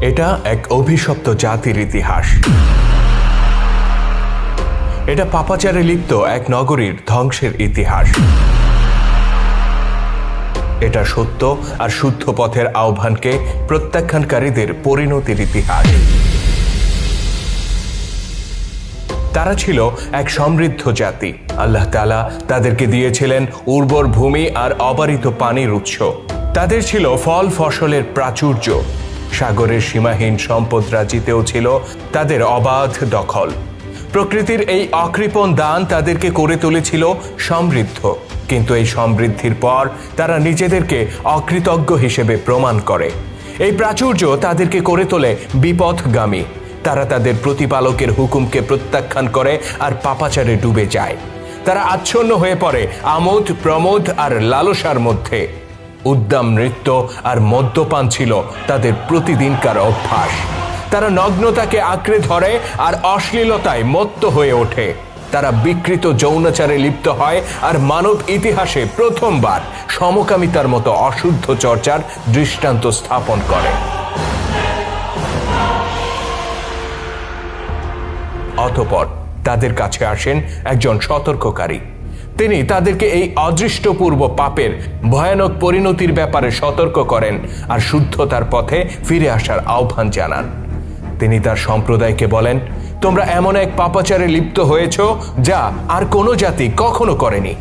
এটা এক অভিশপ্ত জাতির ইতিহাস। এটা পাপাচারে লিপ্ত এক নগরীর ধ্বংসের ইতিহাস। এটা সত্য আর শুদ্ধ পথের আহ্বানকে প্রত্যাখ্যানকারীদের পরিণতির ইতিহাস। তারা ছিল এক সমৃদ্ধ জাতি। আল্লাহ তালা তাদেরকে দিয়েছিলেন উর্বর ভূমি আর অবারিত পানির উৎস। তাদের ছিল ফল ফসলের প্রাচুর্য। সাগরের সীমাহীন সম্পদ রাজিতেও ছিল তাদের অবাধ দখল। প্রকৃতির এই অকৃপণ দান তাদেরকে করে তুলেছিল সমৃদ্ধ। কিন্তু এই সমৃদ্ধির পর তারা নিজেদেরকে অকৃতজ্ঞ হিসেবে প্রমাণ করে। এই প্রাচুর্য তাদেরকে করে তোলে বিপথগামী। তারা তাদের প্রতিপালকের হুকুমকে প্রত্যাখ্যান করে আর পাপাচারে ডুবে যায়। তারা আচ্ছন্ন হয়ে পড়ে আমোদ, প্রমোদ আর লালসার মধ্যে। উদ্দাম নৃত্য আর মদ্যপান ছিল তাদের প্রতিদিনকার অভ্যাস। তারা নগ্নতাকে আঁকড়ে ধরে আর অশ্লীলতায় মত্ত হয়ে ওঠে। তারা বিকৃত যৌনাচারে লিপ্ত হয় আর মানব ইতিহাসে প্রথমবার সমকামিতার মতো অশুদ্ধ চর্চার দৃষ্টান্ত স্থাপন করে। অতপর তাদের কাছে আসেন একজন সতর্ককারী। তিনি তাদেরকে এই অদৃষ্টপূর্ব পাপের ভয়ানক পরিণতির ব্যাপারে সতর্ক করেন আর শুদ্ধতার পথে ফিরে আসার আহ্বান জানান। তিনি তার সম্প্রদায়কে বলেন, তোমরা এমন এক পাপাচারে লিপ্ত হয়েছ যা আর কোনো জাতি কখনো করেনি।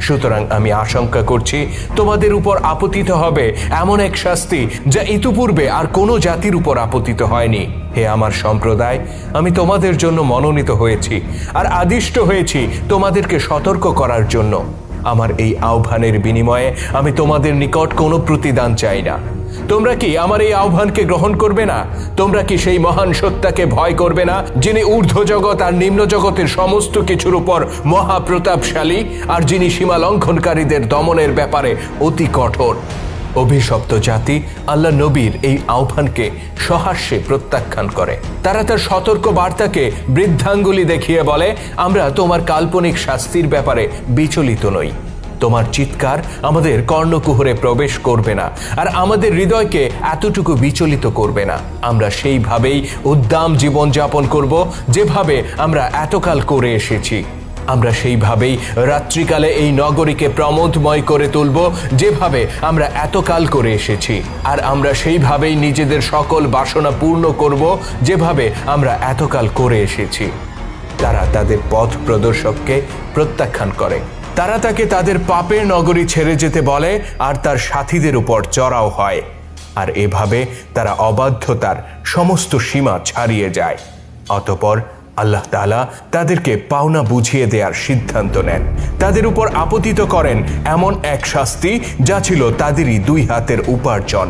সুতরাং আমি আশঙ্কা করছি তোমাদের উপর আপতিত হবে এমন এক শাস্তি যা ইতিপূর্বে আর কোনো জাতির উপর আপতিত হয়নি। হে আমার সম্প্রদায়, আমি তোমাদের জন্য মনোনীত হয়েছি আর আদিষ্ট হয়েছি তোমাদেরকে সতর্ক করার জন্য। আমার এই আহ্বানের বিনিময়ে আমি তোমাদের নিকট কোনো প্রতিদান চাই না। তোমরা কি আমার এই আহ্বানকে গ্রহণ করবে না? তোমরা কি সেই মহান সত্তাকে ভয় করবে না, যিনি ঊর্ধ্ব জগৎ আর নিম্ন জগতের সমস্ত কিছুর উপর মহাপ্রতাপশালী আর যিনি সীমা লঙ্ঘনকারীদের দমনের ব্যাপারে অতি কঠোর? অভিশপ্ত জাতি আল্লাহ নবীর এই আহ্বানকে সহাস্যে প্রত্যাখ্যান করে। তারা তার সতর্ক বার্তাকে বৃদ্ধাঙ্গুলি দেখিয়ে বলে, আমরা তোমার কাল্পনিক শাস্তির ব্যাপারে বিচলিত নই। তোমার চিৎকার আমাদের কর্ণকুহরে প্রবেশ করবে না, আর আমাদের হৃদয়কে এতটুকু বিচলিত করবে না। আমরা সেইভাবেই উদ্দাম জীবনযাপন করব, যেভাবে আমরা এতকাল করে এসেছি। আমরা সেইভাবেই রাত্রিকালে এই নগরীকে প্রমোদময় করে তুলব, যেভাবে আমরা এতকাল করে এসেছি। আর আমরা সেইভাবেই নিজেদের সকল বাসনা পূর্ণ করব, যেভাবে আমরা এতকাল করে এসেছি। তারা তাদের পথ প্রদর্শককে প্রত্যাখ্যান করে। তারা তাকে তাদের পাপের নগরী ছেড়ে যেতে বলে, আর তার সাথীদের উপর চড়াও হয়। আর এভাবে তারা অবাধ্যতার সমস্ত সীমা ছাড়িয়ে যায়। অতপর আল্লাহ তালা তাদেরকে পাওনা বুঝিয়ে দেওয়ার সিদ্ধান্ত নেন। তাদের উপর আপতিত করেন এমন এক শাস্তি যা ছিল তাদেরই দুই হাতের উপার্জন।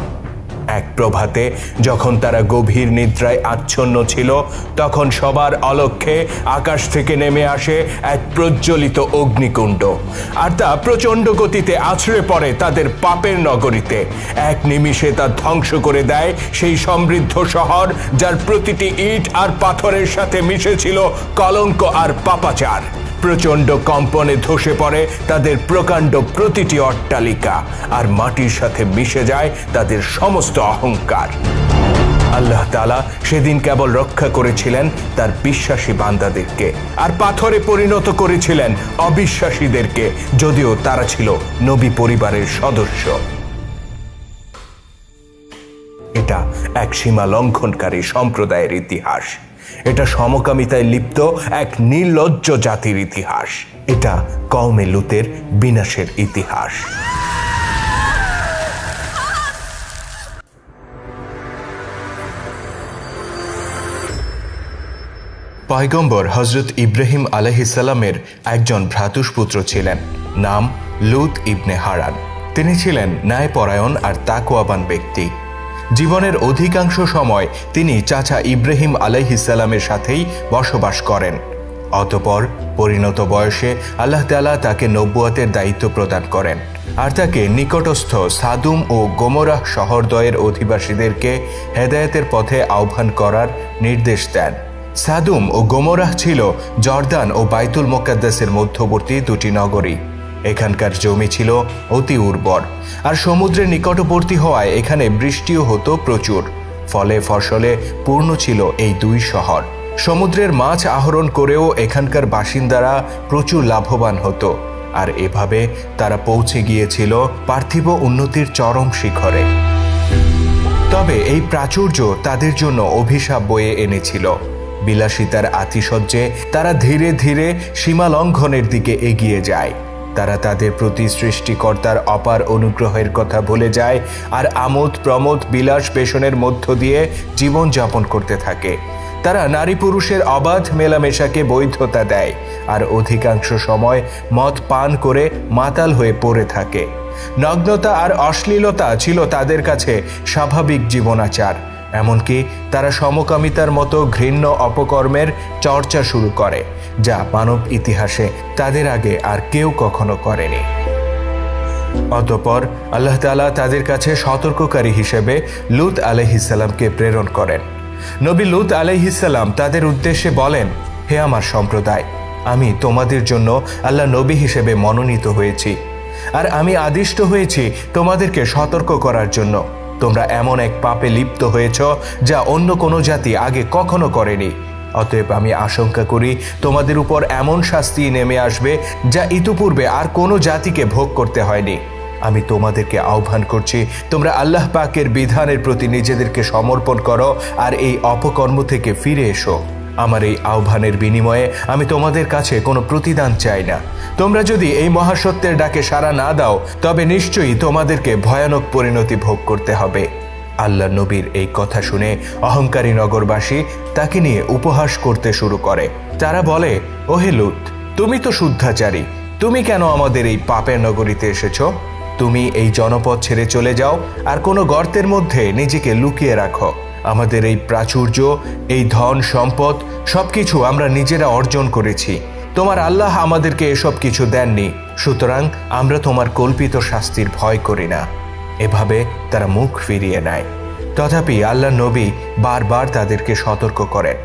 এক প্রভাতে, যখন তারা গভীর নিদ্রায় আচ্ছন্ন ছিল, তখন সবার অলক্ষ্যে আকাশ থেকে নেমে আসে এক প্রজ্বলিত অগ্নিকুণ্ড। আর তা প্রচণ্ড গতিতে আছড়ে পড়ে তাদের পাপের নগরীতে। এক নিমিষে তা ধ্বংস করে দেয় সেই সমৃদ্ধ শহর, যার প্রতিটি ইট আর পাথরের সাথে মিশেছিল কলঙ্ক আর পাপাচার। প্রচণ্ড কম্পনে ধসে পড়ে তাদের প্রকাণ্ড প্রতিটি অট্টালিকা। আর মাটির সাথে মিশে যায় তাদের সমস্ত অহংকার। আল্লাহ তালা সেদিন কেবল রক্ষা করেছিলেন তার বিশ্বাসী বান্দাদেরকে, আর পাথরে পরিণত করেছিলেন অবিশ্বাসীদেরকে, যদিও তারা ছিল নবী পরিবারের সদস্য। এটা এক সীমা লঙ্ঘনকারী সম্প্রদায়ের ইতিহাস। এটা সমকামিতায় লিপ্ত এক নির্লজ্জ জাতির ইতিহাস। এটা কওমে লুতের বিনাশের ইতিহাস। পয়গম্বর হজরত ইব্রাহিম আলহিসাল্লামের একজন ভ্রাতুষ্পুত্র ছিলেন, নাম লুত ইবনে হারান। তিনি ছিলেন ন্যায়পরায়ণ আর তাকুয়াবান ব্যক্তি। জীবনের অধিকাংশ সময় তিনি চাচা ইব্রাহিম আলাইহিসাল্লামের সাথেই বসবাস করেন। অতপর পরিণত বয়সে আল্লাহ তালা তাকে নব্বুয়াতের দায়িত্ব প্রদান করেন আর তাকে নিকটস্থ সাদুম ও গোমরাহ শহরদয়ের অধিবাসীদেরকে হেদায়েতের পথে আহ্বান করার নির্দেশ দেন। সাদুম ও গোমরাহ ছিল জর্দান ও বাইতুল মোকাদ্দাসের মধ্যবর্তী দুটি নগরী। এখানকার জমি ছিল অতি উর্বর, আর সমুদ্রের নিকটবর্তী হওয়ায় এখানে বৃষ্টিও হতো প্রচুর। ফলে ফসলে পূর্ণ ছিল এই দুই শহর। সমুদ্রের মাছ আহরণ করেও এখানকার বাসিন্দারা প্রচুর লাভবান হতো, আর এভাবে তারা পৌঁছে গিয়েছিল পার্থিব উন্নতির চরম শিখরে। তবে এই প্রাচুর্য তাদের জন্য অভিশাপ বয়ে এনেছিল। বিলাসিতার আতিশয্যে তারা ধীরে ধীরে সীমালঙ্ঘনের দিকে এগিয়ে যায়। তারা তাদের প্রতি সৃষ্টিকর্তার অপার অনুগ্রহের কথা ভুলে যায় আর আমোদ প্রমোদ বিলাস বেশনের মধ্য দিয়ে জীবন যাপন করতে থাকে। তারা নারী পুরুষের অবাধ মেলামেশাকে বৈধতা দেয় আর অধিকাংশ সময় মদ পান করে মাতাল হয়ে পড়ে থাকে। নগ্নতা আর অশ্লীলতা ছিল তাদের কাছে স্বাভাবিক জীবনাচার। এমনকি তারা সমকামিতার মতো ঘৃণ্য অপকর্মের চর্চা শুরু করে, যা মানব ইতিহাসে তাদের আগে আর কেউ কখনো করেনি। অতপর আল্লাহ তালা তাদের কাছে সতর্ককারী হিসেবে লুত আলহিসাল্লামকে প্রেরণ করেন। নবী লুত আলহিসাল্লাম তাদের উদ্দেশ্যে বলেন, হে আমার সম্প্রদায়, আমি তোমাদের জন্য আল্লাহ নবী হিসেবে মনোনীত হয়েছি, আর আমি আদিষ্ট হয়েছি তোমাদেরকে সতর্ক করার জন্য। তোমরা এমন এক পাপে লিপ্ত হয়েছ যা অন্য কোনো জাতি আগে কখনো করেনি। অতএব আমি আশঙ্কা করি তোমাদের উপর এমন শাস্তি নেমে আসবে যা ইতিপূর্বে আর কোনো জাতিকে ভোগ করতে হয়নি। আমি তোমাদেরকে আহ্বান করছি, তোমরা আল্লাহ পাকের বিধানের প্রতি নিজেদেরকে সমর্পণ করো আর এই অপকর্ম থেকে ফিরে এসো। আমার এই আহ্বানের বিনিময়ে আমি তোমাদের কাছে কোনো প্রতিদান চাই না। তোমরা যদি এই মহাসত্যের ডাকে সাড়া না দাও, তবে নিশ্চয়ই তোমাদেরকে ভয়ানক পরিণতি ভোগ করতে হবে। আল্লাহ নবীর এই কথা শুনে অহংকারী নগরবাসী তাকে নিয়ে উপহাস করতে শুরু করে। তারা বলে, ওহে লুত, তুমি তো শুদ্ধাচারী, তুমি কেন আমাদের এই পাপের নগরীতে এসেছ? তুমি এই জনপদ ছেড়ে চলে যাও, আর কোনো গর্তের মধ্যে নিজেকে লুকিয়ে রাখো। আমাদের এই প্রাচুর্য, এই ধন সম্পদ, সবকিছু আমরা নিজেরা অর্জন করেছি। তোমার আল্লাহ আমাদেরকে এসব কিছু দেননি, সুতরাং আমরা তোমার কল্পিত শাস্তির ভয় করি না। এভাবে তারা মুখ ফিরিয়ে নেয়। তথাপি আল্লাহ নবী বারবার তাদেরকে সতর্ক করেন।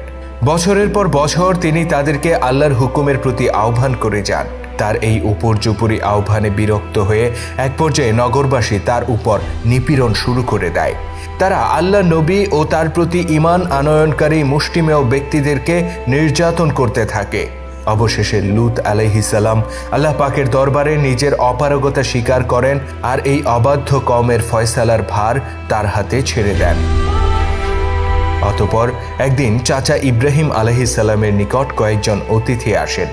বছরের পর বছর তিনি তাদেরকে আল্লাহর হুকুমের প্রতি আহ্বান করে যান। তার এই উপর্যুপরি আহ্বানে বিরক্ত হয়ে এক পর্যায়ে নগরবাসী তার উপর নিপীড়ন শুরু করে দেয়। তারা আল্লাহ নবী ও তার প্রতি ইমান আনয়নকারী মুষ্টিমেয় ব্যক্তিদেরকে নির্যাতন করতে থাকে। অবশেষে লুত আলাইহিসাল্লাম আল্লাহ পাকের দরবারে নিজের অপারগতা স্বীকার করেন আর এই অবাধ্য কমের ফয়সালার ভার তার হাতে ছেড়ে দেন। অতপর একদিন চাচা ইব্রাহিম আলহিসাল্লামের নিকট কয়েকজন অতিথি আসেন।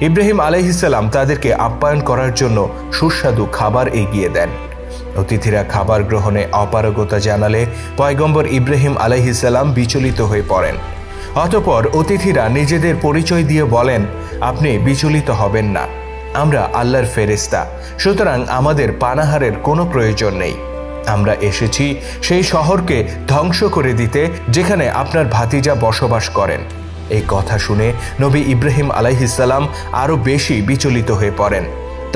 ইব্রাহিম আলহিসাল্লাম তাদেরকে আপ্যায়ন করার জন্য সুস্বাদু খাবার এগিয়ে দেন। অতিথিরা খাবার গ্রহণে অপারগতা জানালে পয়গম্বর ইব্রাহিম আলহিসাল্লাম বিচলিত হয়ে পড়েন। অতপর অতিথিরা নিজেদের পরিচয় দিয়ে বলেন, আপনি বিচলিত হবেন না। আমরা আল্লাহর ফেরেস্তা সুতরাং আমাদের পানাহারের কোনো প্রয়োজন নেই। আমরা এসেছি সেই শহরকে ধ্বংস করে দিতে যেখানে আপনার ভাতিজা বসবাস করেন। এই কথা শুনে নবী ইব্রাহিম আলাইহিসাল্লাম আরও বেশি বিচলিত হয়ে পড়েন।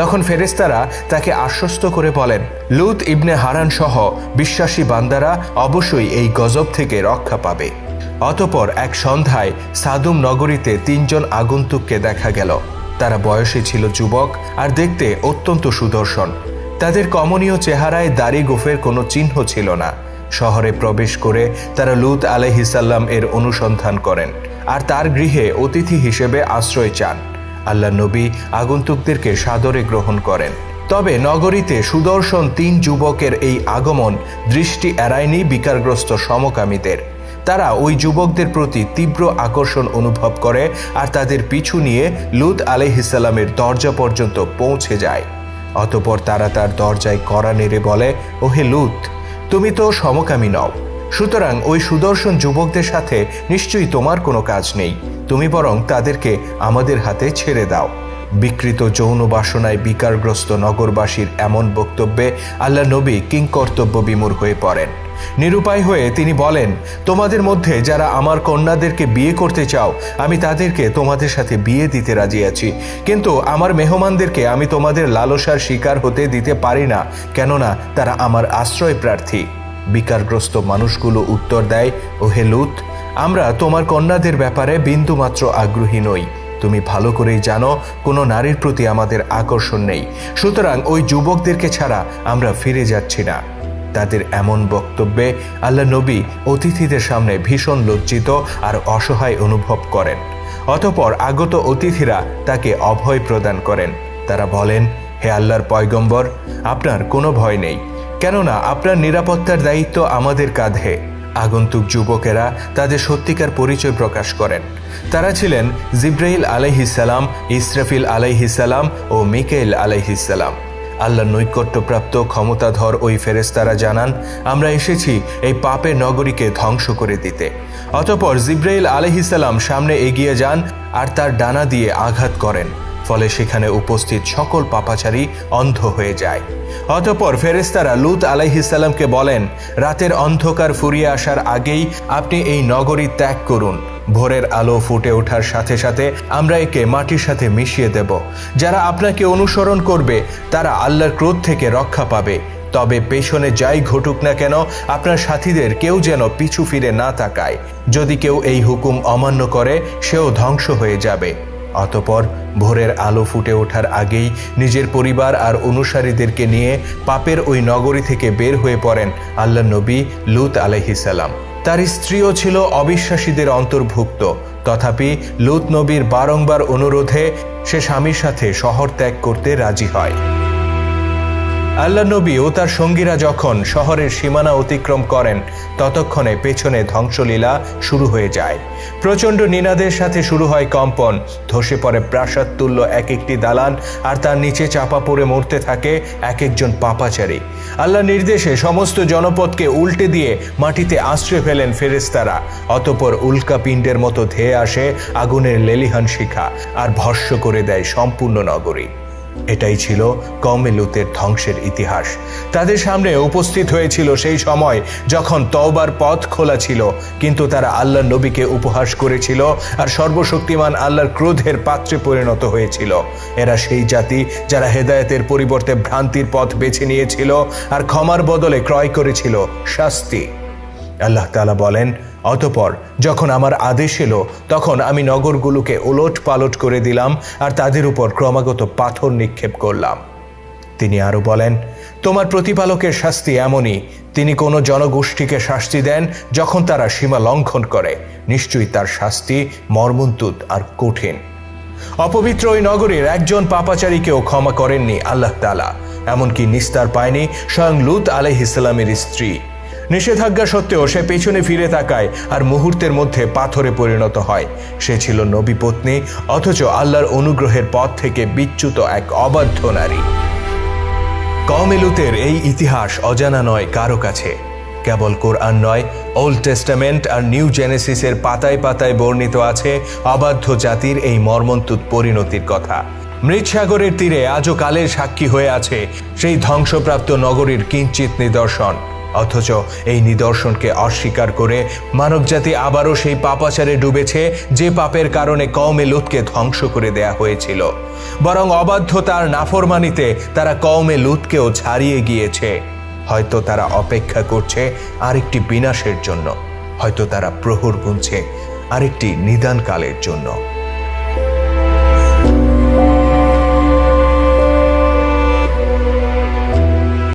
তখন ফেরেস্তারা তাকে আশ্বস্ত করে বলেন, লুত ইবনে হারান সহ বিশ্বাসী বান্দারা অবশ্যই এই গজব থেকে রক্ষা পাবে। অতপর এক সন্ধ্যায় সাদুম নগরীতে তিনজন আগন্তুককে দেখা গেল। তারা বয়সে ছিল যুবক আর দেখতে অত্যন্ত সুদর্শন। তাদের কমনীয় চেহারায় দাড়ি গোফের কোনো চিহ্ন ছিল না। শহরে প্রবেশ করে তারা লুত আলহিসাল্লাম এর অনুসন্ধান করেন আর তার গৃহে অতিথি হিসেবে আশ্রয় চান। আল্লাহ নবী আগন্তুকদেরকে সাদরে গ্রহণ করেন। তবে নগরীতে সুদর্শন তিন যুবকের এই আগমন দৃষ্টি এড়ায়নি বিকারগ্রস্ত সমকামীদের। তারা ওই যুবকদের প্রতি তীব্র আকর্ষণ অনুভব করে আর তাদের পিছু নিয়ে লুত আলহিসাল্লামের দরজা পর্যন্ত পৌঁছে যায়। অতপর তারা তার দরজায় কড়া নেড়ে বলে, ওহে লুত, তুমি তো সমকামী নও। সুতরাং ওই সুদর্শন যুবকদের সাথে নিশ্চয়ই তোমার কোনো কাজ নেই। তুমি বরং তাদেরকে আমাদের হাতে ছেড়ে দাও। বিকৃত যৌন বাসনায় বিকারগ্রস্ত নগরবাসীর এমন বক্তব্যে আল্লাহ নবী কিংকর্তব্য বিমূর হয়ে পড়েন। নিরুপায় হয়ে তিনি বলেন, তোমাদের মধ্যে যারা আমার কন্যাদেরকে বিয়ে করতে চাও, আমি তাদেরকে তোমাদের সাথে বিয়ে দিতে রাজি আছি। কিন্তু আমার মেহমানদেরকে আমি তোমাদের লালসার শিকার হতে দিতে পারি না, কেননা তারা আমার আশ্রয় প্রার্থী বিকারগ্রস্ত মানুষগুলো উত্তর দেয় ও হে লুত, আমরা তোমার কন্যাদের ব্যাপারে বিন্দুমাত্র আগ্রহী নই। তুমি ভালো করেই জানো, কোনো নারীর প্রতি আমাদের আকর্ষণ নেই। সুতরাং ওই যুবকদেরকে ছাড়া আমরা ফিরে যাচ্ছি না। তাদের এমন বক্তব্যে আল্লাহ নবী অতিথিদের সামনে ভীষণ লজ্জিত আর অসহায় অনুভব করেন। অতপর আগত অতিথিরা তাকে অভয় প্রদান করেন। তারা বলেন, হে আল্লাহর পয়গম্বর, আপনার কোনো ভয় নেই। কেননা আপনার নিরাপত্তার দায়িত্ব আমাদের কাঁধে। আগন্তুক যুবকেরা তাদের সত্যিকার পরিচয় প্রকাশ করেন। তারা ছিলেন জিব্রাইল আলাইহিসাল্লাম ইসরাফিল আলাইহিসাল্লাম ও মিকেল আলাইহিসাল্লাম আল্লাহ নৈকট্যপ্রাপ্ত ক্ষমতাধর ওই ফেরেস্তারা জানান, আমরা এসেছি এই পাপের নগরীকে ধ্বংস করে দিতে। অতপর জিব্রাইল আলহিসাল্লাম সামনে এগিয়ে যান আর তার ডানা দিয়ে আঘাত করেন। ফলে সেখানে উপস্থিত সকল পাপাচারী অন্ধ হয়ে যায়। অতপর ফেরেস্তারা লুত আলাইহিসাল্লামকে বলেন, রাতের অন্ধকার ফুরিয়ে আসার আগেই আপনি এই নগরী ত্যাগ করুন। ভোরের আলো ফুটে ওঠার সাথে সাথে আমরা একে মাটির সাথে মিশিয়ে দেব। যারা আপনাকে অনুসরণ করবে, তারা আল্লাহর ক্রোধ থেকে রক্ষা পাবে। তবে পেছনে যাই ঘটুক না কেন, আপনার সাথীদের কেউ যেন পিছু ফিরে না তাকায়। যদি কেউ এই হুকুম অমান্য করে, সেও ধ্বংস হয়ে যাবে। অতপর ভোরের আলো ফুটে ওঠার আগেই নিজের পরিবার আর অনুসারীদেরকে নিয়ে পাপের ওই নগরী থেকে বের হয়ে পড়েন আল্লাহ নবী লুত সালাম। তার স্ত্রীও ছিল অবিশ্বাসীদের অন্তর্ভুক্ত। তথাপি লুত নবীর বারংবার অনুরোধে সে স্বামীর সাথে শহর ত্যাগ করতে রাজি হয়। আল্লাহ নবী ও তার সঙ্গীরা যখন শহরের সীমানা অতিক্রম করেন, ততক্ষণে পেছনে ধ্বংসলীলা শুরু হয়ে যায়। প্রচণ্ড নিনাদের সাথে শুরু হয় কম্পন। ধসে পড়ে প্রাসাদ তুল্য এক একটি দালান আর তার নিচে চাপা পড়ে মরতে থাকে এক একজন পাপাচারী। আল্লাহ নির্দেশে সমস্ত জনপদকে উল্টে দিয়ে মাটিতে আশ্রয় ফেলেন ফেরেস্তারা অতপর উল্কা পিণ্ডের মতো ধেয়ে আসে আগুনের লেলিহান শিখা আর ভস্য করে দেয় সম্পূর্ণ নগরী। এটাই ছিল কমে লুতের ধ্বংসের ইতিহাস। তাদের সামনে উপস্থিত হয়েছিল সেই সময় যখন তওবার পথ খোলা ছিল, কিন্তু তারা আল্লাহ নবীকে উপহাস করেছিল আর সর্বশক্তিমান আল্লাহর ক্রোধের পাত্রে পরিণত হয়েছিল। এরা সেই জাতি যারা হেদায়তের পরিবর্তে ভ্রান্তির পথ বেছে নিয়েছিল আর ক্ষমার বদলে ক্রয় করেছিল শাস্তি। আল্লাহ তালা বলেন, অতপর যখন আমার আদেশ এলো, তখন আমি নগরগুলোকে ওলট পালট করে দিলাম আর তাদের উপর ক্রমাগত পাথর নিক্ষেপ করলাম। তিনি আরও বলেন, তোমার প্রতিপালকের শাস্তি এমনই। তিনি কোনো জনগোষ্ঠীকে শাস্তি দেন যখন তারা সীমা লঙ্ঘন করে। নিশ্চয়ই তার শাস্তি মর্মন্তুত আর কঠিন। অপবিত্র ওই নগরীর একজন পাপাচারীকেও ক্ষমা করেননি আল্লাহ তালা এমনকি নিস্তার পায়নি স্বয়ং লুত আলহ ইসলামের স্ত্রী। নিষেধাজ্ঞা সত্ত্বেও সে পেছনে ফিরে তাকায় আর মুহূর্তের মধ্যে পাথরে পরিণত হয়। সে ছিল নবী পত্নী, অথচ আল্লাহর অনুগ্রহের পথ থেকে বিচ্যুত এক অবাধ্য নারী। কমেলুতের এই ইতিহাস অজানা নয় কারও কাছে। কেবল কোরআন নয়, ওল্ড টেস্টামেন্ট আর নিউ জেনেসিসের পাতায় পাতায় বর্ণিত আছে অবাধ্য জাতির এই মর্মন্তুদ পরিণতির কথা। মৃৎসাগরের তীরে আজও কালের সাক্ষী হয়ে আছে সেই ধ্বংসপ্রাপ্ত নগরীর কিঞ্চিত নিদর্শন। অথচ এই নিদর্শনকে অস্বীকার করে মানবজাতি আবারও সেই পাপাচারে ডুবেছে যে পাপের কারণে কওমে লুতকে ধ্বংস করে দেয়া হয়েছিল। বরং অবাধ্যতার নাফরমানিতে তারা কওমে লুতকেও ছাড়িয়ে গিয়েছে। হয়তো তারা অপেক্ষা করছে আরেকটি বিনাশের জন্য। হয়তো তারা প্রহর গুনছে আরেকটি নিদানকালের জন্য।